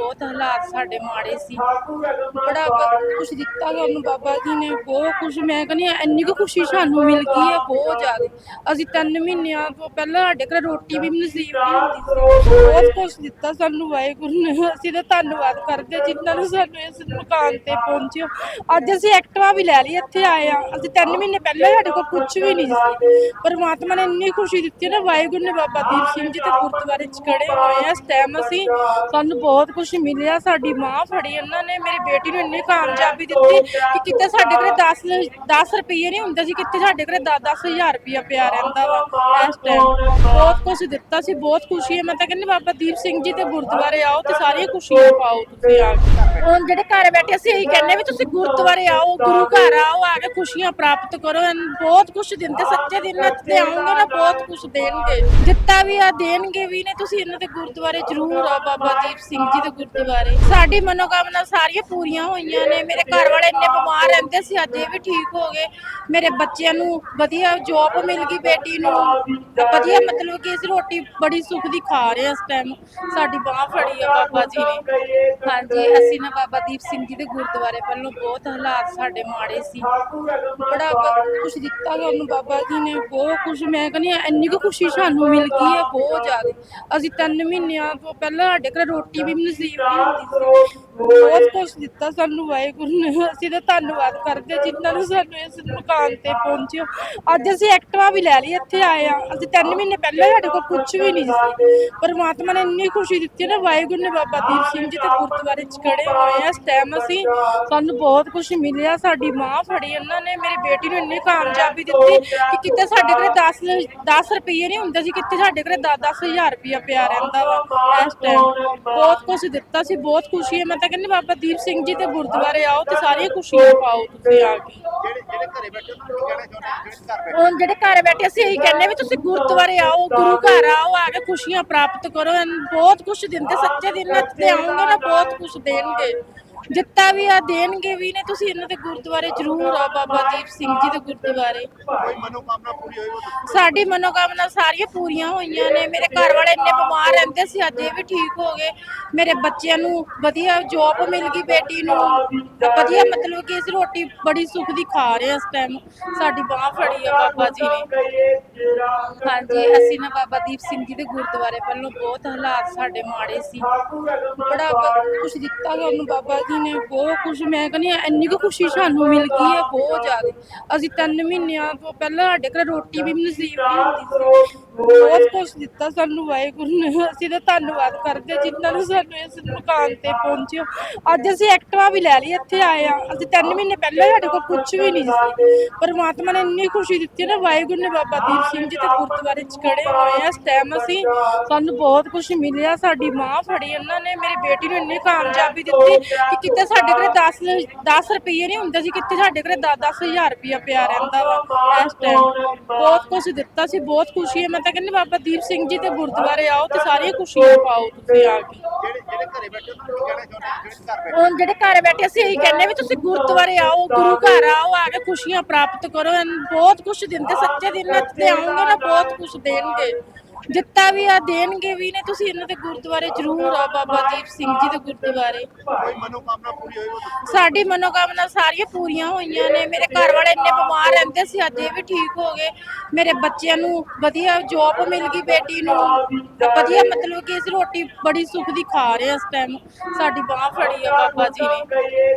ਬਹੁਤ ਹਾਲਾਤ ਸਾਡੇ ਮਾੜੇ ਸੀ। ਬੜਾ ਕੁਝ ਦਿੱਤਾ ਸਾਨੂੰ ਬਾਬਾ ਜੀ ਨੇ ਬਹੁਤ ਕੁਝ ਮੈਂ ਕਹਿੰਦੀ ਹਾਂ, ਇੰਨੀ ਕੁ ਖੁਸ਼ੀ ਸਾਨੂੰ ਮਿਲ ਗਈ ਹੈ ਬਹੁਤ ਜ਼ਿਆਦਾ। ਅਸੀਂ ਤਿੰਨ ਮਹੀਨਿਆਂ ਤੋਂ ਪਹਿਲਾਂ ਸਾਡੇ ਘਰ ਰੋਟੀ ਵੀ ਨਸੀਬ ਨਹੀਂ ਹੁੰਦੀ ਸੀ। ਬਹੁਤ ਕੁਝ ਦਿੱਤਾ ਸਾਨੂੰ ਵਾਹਿਗੁਰੂ ਨੇ। ਅਸੀਂ ਤਾਂ ਧੰਨਵਾਦ ਕਰਦੇ ਹਾਂ ਜਿਨ੍ਹਾਂ ਨੇ ਸਾਨੂੰ ਇਸ ਮੁਕਾਮ ਤੇ ਪਹੁੰਚਿਓ ਅੱਜ ਅਸੀਂ ਐਕਟਿਵਾ ਵੀ ਲੈ ਲਈ ਇੱਥੇ ਆਏ ਆ ਅਸੀਂ ਤਿੰਨ ਮਹੀਨੇ ਪਹਿਲਾਂ ਸਾਡੇ ਕੋਲ ਕੁਝ ਵੀ ਨਹੀਂ ਸੀ। ਪਰਮਾਤਮਾ ਨੇ ਇੰਨੀ ਖੁਸ਼ੀ ਦਿੱਤੀ ਨਾ ਵਾਹਿਗੁਰੂ ਨੇ ਬਾਬਾ ਦੀਪ ਸਿੰਘ ਜੀ ਦੇ ਗੁਰਦੁਆਰੇ 'ਚ ਖੜੇ ਹੋਏ ਆ। ਇਸ ਟਾਈਮ ਅਸੀਂ ਸਾਨੂੰ ਬਹੁਤ ਕੁਝ ਮਿਲਿਆ, ਸਾਡੀ ਮਾਂ ਫੜੀ ਉਹਨਾਂ ਨੇ, ਮੇਰੀ ਬੇਟੀ ਨੂੰ ਇੰਨੀ ਕਾਮਯਾਬੀ ਦਿੱਤੀ ਕਿ ਕਿਤੇ ਸਾਡੇ ਘਰੇ 10 10 ਰੁਪਏ ਨਹੀਂ ਹੁੰਦੇ ਸੀ, ਕਿਤੇ ਸਾਡੇ ਕੋਲੇ 10 10000 ਰੁਪਇਆ ਪਿਆ ਰਹਿੰਦਾ ਵਾ ਇਸ ਟਾਈਮ ਬਹੁਤ ਕੁਝ ਦਿੱਤਾ ਸੀ, ਬਹੁਤ ਖੁਸ਼ੀ ਹੈ। ਮੈਂ ਤਾਂ ਕਹਿੰਦੀ ਬਾਬਾ ਦੀਪ ਸਿੰਘ ਜੀ ਦੇ ਗੁਰਦੁਆਰੇ ਆਓ ਤੇ ਸਾਰੀਆਂ ਖੁਸ਼ੀਆਂ ਪਾਓ ਤੁਸੀਂ ਆ ਕੇ ਹੁਣ ਜਿਹੜੇ ਘਰ ਬੈਠੇ ਅਸੀਂ ਇਹੀ ਕਹਿੰਦੇ ਵੀ ਤੁਸੀਂ ਗੁਰਦੁਆਰੇ ਆਓ, ਗੁਰੂ ਘਰ ਆਓ, ਆ ਕੇ ਖੁਸ਼ੀਆਂ ਪ੍ਰਾਪਤ ਕਰੋ। ਇਹਨਾਂ ਬਹੁਤ ਕੁਝ ਦਿੰਦੇ, ਸੱਚੇ ਦਿਨ ਨਾਲ ਤੇ ਆਉਂਗੇ ਨਾ ਬਹੁਤ ਕੁਝ ਦੇਣਗੇ। ਜਿੱਤਾ ਵੀ ਆ, ਦੇਣਗੇ ਵੀ ਨੇ, ਤੁਸੀਂ ਇਹਨਾਂ ਦੇ ਗੁਰਦੁਆਰੇ ਜ਼ਰੂਰ ਆਓ ਬਾਬਾ ਦੀਪ ਸਿੰਘ ਜੀ ਦੇ ਗੁਰਦੁਆਰੇ। ਸਾਡੀ ਮਨੋਕਾਮਨਾ ਸਾਰੀਆਂ ਪੂਰੀਆਂ ਹੋਈਆਂ ਨੇ। ਮੇਰੇ ਘਰ ਵਾਲੇ ਇੰਨੇ ਬਿਮਾਰ ਰਹਿੰਦੇ ਸੀ, ਅੱਜ ਇਹ ਵੀ ਠੀਕ ਹੋ ਗਏ। ਮੇਰੇ ਬੱਚਿਆਂ ਨੂੰ ਵਧੀਆ ਜੌਬ ਮਿਲ ਗਈ ਬੇਟੀ ਨੂੰ। ਵਧੀਆ ਮਤਲਬ ਕਿ ਅਸੀਂ ਰੋਟੀ ਬੜੀ ਸੁੱਖ ਦੀ ਖਾ ਰਹੇ ਹਾਂ ਇਸ ਟਾਈਮ ਸਾਡੀ ਬਾਹ ਫੜੀ ਆ ਬਾਬਾ ਜੀ ਨੇ। ਹਾਂਜੀ, ਅਸੀਂ ਨਾ ਬਾਬਾ ਦੀਪ ਸਿੰਘ ਜੀ ਦੇ ਗੁਰਦੁਆਰੇ ਵੱਲੋਂ ਬਹੁਤ ਹਾਲਾਤ ਸਾਡੇ ਮਾੜੇ ਸੀ। ਬੜਾ ਕੁਝ ਦਿੱਤਾ ਸਾਨੂੰ ਬਾਬਾ ਜੀ ਨੇ ਬਹੁਤ ਕੁਝ ਮੈਂ ਕਹਿੰਦੀ ਹਾਂ, ਇੰਨੀ ਕੁ ਖੁਸ਼ੀ ਸਾਨੂੰ ਮਿਲ ਗਈ ਹੈ ਬਹੁਤ ਜ਼ਿਆਦਾ। ਅਸੀਂ ਤਿੰਨ ਮਹੀਨਿਆਂ ਤੋਂ ਪਹਿਲਾਂ ਸਾਡੇ ਘਰ ਰੋਟੀ ਵੀ ਨਸੀਬ ਨਹੀਂ ਹੁੰਦੀ ਸੀ। ਬਹੁਤ ਕੁਝ ਦਿੱਤਾ ਸਾਨੂੰ ਵਾਹਿਗੁਰੂ ਨੇ। ਅਸੀਂ ਤਾਂ ਧੰਨਵਾਦ ਕਰਦੇ ਹਾਂ ਜਿਨ੍ਹਾਂ ਨੇ ਸਾਨੂੰ ਇਸ ਮੁਕਾਮ ਤੇ ਪਹੁੰਚਿਓ ਅੱਜ ਅਸੀਂ ਐਕਟਿਵਾ ਵੀ ਲੈ ਲਈ, ਇੱਥੇ ਆਏ ਆ ਅਸੀਂ ਤਿੰਨ ਮਹੀਨੇ ਪਹਿਲਾਂ ਸਾਡੇ ਕੋਲ ਕੁਝ ਵੀ ਨਹੀਂ ਸੀ। ਪਰਮਾਤਮਾ ਨੇ ਇੰਨੀ ਖੁਸ਼ੀ ਦਿੱਤੀ ਨਾ, ਵਾਹਿਗੁਰੂ ਨੇ ਬਾਬਾ ਦੀਪ ਸਿੰਘ ਜੀ ਦੇ ਗੁਰਦੁਆਰੇ 'ਚ ਖੜੇ ਹੋਏ ਆ ਇਸ ਟਾਈਮ ਅਸੀਂ ਸਾਨੂੰ ਬਹੁਤ ਕੁਝ ਮਿਲਿਆ। ਸਾਡੀ ਮਾਂ ਫੜੀ, ਉਹਨਾਂ ਨੇ ਮੇਰੀ ਬੇਟੀ ਨੂੰ ਇੰਨੀ ਕਾਮਯਾਬੀ ਦਿੱਤੀ ਕਿ ਕਿਤੇ ਸਾਡੇ ਕੋਲੇ 10 10 ਰੁਪਏ ਨਹੀਂ ਹੁੰਦੇ ਸੀ, ਕਿਤੇ ਸਾਡੇ ਕੋਲੇ 10 10000 ਰੁਪਇਆ ਪਿਆ ਰਹਿੰਦਾ ਵਾ ਇਸ ਟਾਈਮ ਬਹੁਤ ਕੁਝ ਦਿੱਤਾ ਸੀ, ਬਹੁਤ ਖੁਸ਼ੀ ਹੈ। ਮੈਂ ਤਾਂ ਕਹਿੰਦੀ ਬਾਬਾ ਦੀਪ ਸਿੰਘ ਜੀ ਦੇ ਗੁਰਦੁਆਰੇ ਆਓ ਤੇ ਸਾਰੀਆਂ ਖੁਸ਼ੀਆਂ ਪਾਓ ਤੁਸੀਂ ਆ ਕੇ। ਹੁਣ ਜਿਹੜੇ ਘਰ ਬੈਠੇ ਅਸੀਂ ਇਹੀ ਕਹਿੰਦੇ ਵੀ ਤੁਸੀਂ ਗੁਰਦੁਆਰੇ ਆਓ ਗੁਰੂ ਘਰ ਆਓ ਆ ਕੇ ਖੁਸ਼ੀਆਂ ਪ੍ਰਾਪਤ ਕਰੋ। ਬਹੁਤ ਕੁਝ ਦਿੰਦੇ ਸੱਚੇ ਦਿਨ ਨਾਲ ਤੇ ਆਉਂਗੇ ਨਾ ਬਹੁਤ ਕੁਝ ਦੇਣਗੇ। ਜਿੱਤਾ ਵੀ ਆ ਦੇਣਗੇ ਵੀ ਨੇ ਤੁਸੀਂ ਇਹਨਾਂ ਦੇ ਗੁਰਦੁਆਰੇ ਜ਼ਰੂਰ ਆਓ ਬਾਬਾ ਦੀਪ ਸਿੰਘ ਜੀ ਦੇ ਗੁਰਦੁਆਰੇ। ਕੋਈ ਮਨੋਕਾਮਨਾ ਪੂਰੀ ਹੋਈ ਉਹ ਦੱਸੋ। ਸਾਡੀ ਮਨੋਕਾਮਨਾ ਸਾਰੀਆਂ ਪੂਰੀਆਂ ਹੋਈਆਂ ਨੇ। ਮੇਰੇ ਘਰ ਵਾਲੇ ਇੰਨੇ ਬਿਮਾਰ ਰਹਿੰਦੇ ਸੀ ਅੱਜ ਇਹ ਵੀ ਠੀਕ ਹੋ ਗਏ। ਮੇਰੇ ਬੱਚਿਆਂ ਨੂੰ ਵਧੀਆ ਜੌਬ ਮਿਲ ਗਈ ਬੇਟੀ ਨੂੰ। ਵਧੀਆ ਮਤਲਬ ਕਿ ਅਸੀਂ ਰੋਟੀ ਬੜੀ ਸੁੱਖ ਦੀ ਖਾ ਰਹੇ ਇਸ ਟਾਈਮ ਸਾਡੀ ਬਾਹ ਫੜੀ ਆ ਬਾਬਾ ਜੀ ਨੇ। ਹਾਂਜੀ ਅਸੀਂ ਨਾ ਬਾਬਾ ਦੀਪ ਸਿੰਘ ਜੀ ਦੇ ਗੁਰਦੁਆਰੇ ਵੱਲੋਂ ਬਹੁਤ ਹਾਲਾਤ ਸਾਡੇ ਮਾੜੇ ਸੀ। ਬੜਾ ਕੁਝ ਦਿੱਤਾ ਸਾਨੂੰ ਬਾਬਾ ਜੀ ਨੇ ਬਹੁਤ ਕੁਝ ਮੈਂ ਕਹਿੰਦੀ ਹਾਂ, ਇੰਨੀ ਕੁ ਖੁਸ਼ੀ ਸਾਨੂੰ ਮਿਲ ਗਈ ਹੈ ਬਹੁਤ ਜ਼ਿਆਦਾ। ਅਸੀਂ ਤਿੰਨ ਮਹੀਨਿਆਂ ਤੋਂ ਪਹਿਲਾਂ ਸਾਡੇ ਘਰ ਰੋਟੀ ਵੀ ਨਸੀਬ ਨਹੀਂ ਹੁੰਦੀ ਸੀ। ਕੁਝ ਦਿੱਤਾ ਸਾਨੂੰ ਵਾਹਿਗੁਰੂ ਨੇ। ਅਸੀਂ ਤਾਂ ਧੰਨਵਾਦ ਕਰਦੇ ਹਾਂ ਜਿਨ੍ਹਾਂ ਨੇ ਸਾਨੂੰ ਇਸ ਮੁਕਾਮ ਤੇ ਪਹੁੰਚਿਓ ਅੱਜ ਅਸੀਂ ਐਕਟਿਵਾ ਵੀ ਲੈ ਲਈ, ਇੱਥੇ ਆਏ ਆ ਅਸੀਂ ਤਿੰਨ ਮਹੀਨੇ ਪਹਿਲਾਂ ਸਾਡੇ ਕੋਲ ਕੁਝ ਵੀ ਨਹੀਂ ਸੀ। ਪਰਮਾਤਮਾ ਨੇ ਇੰਨੀ ਖੁਸ਼ੀ ਦਿੱਤੀ ਨਾ, ਵਾਹਿਗੁਰੂ ਨੇ ਬਾਬਾ ਦੀਪ ਸਿੰਘ ਜੀ ਦੇ ਗੁਰਦੁਆਰੇ 'ਚ ਖੜੇ ਹੋਏ ਆ ਇਸ ਟਾਈਮ ਅਸੀਂ ਸਾਨੂੰ ਬਹੁਤ ਕੁਝ ਮਿਲਿਆ। ਸਾਡੀ ਮਾਂ ਫੜੀ, ਉਹਨਾਂ ਨੇ ਮੇਰੀ ਬੇਟੀ ਨੂੰ ਇੰਨੀ ਕਾਮਯਾਬੀ ਦਿੱਤੀ ਕਿ ਕਿਤੇ ਸਾਡੇ ਕੋਲੇ 10 10 ਰੁਪਏ ਨਹੀਂ ਹੁੰਦੇ ਸੀ, ਕਿਤੇ ਸਾਡੇ ਕੋਲੇ 10 10000 ਰੁਪਇਆ ਪਿਆ ਰਹਿੰਦਾ ਵਾ ਇਸ ਟਾਈਮ ਬਹੁਤ ਕੁਝ ਦਿੱਤਾ ਸੀ, ਬਹੁਤ ਖੁਸ਼ੀ ਹੈ। ਮੈਂ ਤਾਂ ਕਹਿੰਦੀ ਬਾਬਾ ਦੀਪ ਸਿੰਘ ਜੀ ਦੇ ਗੁਰਦੁਆਰੇ ਆਓ ਤੇ ਸਾਰੀਆਂ ਖੁਸ਼ੀਆਂ ਪਾਓ ਤੁਸੀਂ ਆ ਕੇ। ਜਿਹੜੇ ਜਿਹੜੇ ਘਰੇ ਬੈਠੇ ਕਹਿਣਾ ਚਾਹੁੰਦੇ ਬੈਠੇ ਹੁਣ ਜਿਹੜੇ ਘਰ ਬੈਠੇ ਅਸੀਂ ਇਹੀ ਕਹਿੰਦੇ ਵੀ ਤੁਸੀਂ ਗੁਰਦੁਆਰੇ ਆਓ ਗੁਰੂ ਘਰ ਆਓ ਆ ਕੇ ਖੁਸ਼ੀਆਂ ਪ੍ਰਾਪਤ ਕਰੋ। ਬਹੁਤ ਕੁਝ ਦਿੰਦੇ ਸੱਚੇ ਦਿਨ ਨਾਲ ਤੇ ਆਉਂਗੇ ਨਾ ਬਹੁਤ ਕੁਝ ਦੇਣਗੇ। ਜਿੱਤਾ ਵੀ ਆ ਦੇਣਗੇ ਵੀ ਨੇ ਤੁਸੀਂ ਇਹਨਾਂ ਦੇ ਗੁਰਦੁਆਰੇ ਜ਼ਰੂਰ ਆਓ ਬਾਬਾ ਦੀਪ ਸਿੰਘ ਜੀ ਦੇ ਗੁਰਦੁਆਰੇ। ਕੋਈ ਮਨੋਕਾਮਨਾ ਪੂਰੀ ਹੋਈ ਉਹ ਦੱਸੋ। ਸਾਡੀ ਮਨੋਕਾਮਨਾ ਸਾਰੀਆਂ ਪੂਰੀਆਂ ਹੋਈਆਂ ਨੇ। ਮੇਰੇ ਘਰ ਵਾਲੇ ਇੰਨੇ ਬਿਮਾਰ ਰਹਿੰਦੇ ਸੀ ਅੱਜ ਇਹ ਵੀ ਠੀਕ ਹੋ ਗਏ। ਮੇਰੇ ਬੱਚਿਆਂ ਨੂੰ ਵਧੀਆ ਜੌਬ ਮਿਲ ਗਈ ਬੇਟੀ ਨੂੰ। ਵਧੀਆ ਮਤਲਬ ਕਿ ਅਸੀਂ ਰੋਟੀ ਬੜੀ ਸੁੱਖ ਦੀ ਖਾ ਰਹੇ ਹਾਂ ਇਸ ਟਾਈਮ ਸਾਡੀ ਬਾਹ ਫੜੀ ਆ ਬਾਬਾ ਜੀ ਨੇ।